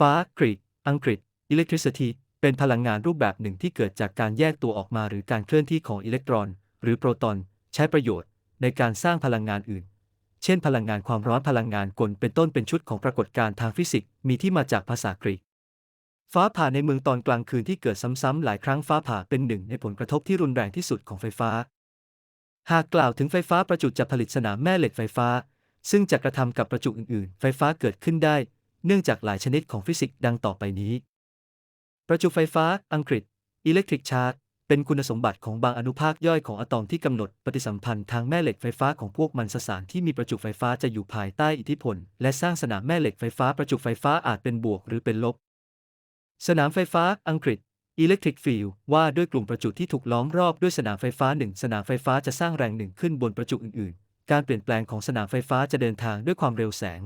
ฟ้ากรีกอังกฤษ electricity เป็นพลังงานรูปแบบหนึ่งที่เกิดจากการแยกตัวออกมาหรือการเคลื่อนที่ของอิเล็กตรอน หรือโปรตอน ใช้ประโยชน์ในการสร้างพลังงานอื่น เช่น พลังงานความร้อนพลังงานกลเป็นต้นเป็นชุดของปรากฏการณ์ทางฟิสิกส์มีที่มาจากภาษากรีก ฟ้าผ่าในเมืองตอนกลางคืนที่เกิดซ้ำๆหลายครั้งฟ้าผ่าเป็นหนึ่งในผลกระทบที่รุนแรงที่สุดของไฟฟ้า หากกล่าวถึงไฟฟ้าประจุจะผลิตสนามแม่เหล็กไฟฟ้า ซึ่งจะกระทำกับประจุอื่นๆ ไฟฟ้าเกิดขึ้นได้ เนื่องจากหลายชนิดของฟิสิกส์ดังต่อไปนี้ ประจุไฟฟ้า อังกฤษ electric charge เป็นคุณสมบัติของบางอนุภาคย่อยของอะตอมที่กำหนดปฏิสัมพันธ์ทางแม่เหล็กไฟฟ้าของพวกมันสสารที่มีประจุไฟฟ้าจะอยู่ภายใต้อิทธิพล และสร้างสนามแม่เหล็กไฟฟ้าประจุไฟฟ้าอาจเป็นบวกหรือเป็นลบ สนามไฟฟ้าอังกฤษ electric field ว่าด้วยกลุ่มประจุที่ถูกล้อมรอบด้วยสนามไฟฟ้าหนึ่งสนามไฟฟ้าจะสร้างแรงหนึ่งขึ้นบนประจุอื่นๆ การเปลี่ยนแปลงของสนามไฟฟ้าจะเดินทางด้วยความเร็วแสง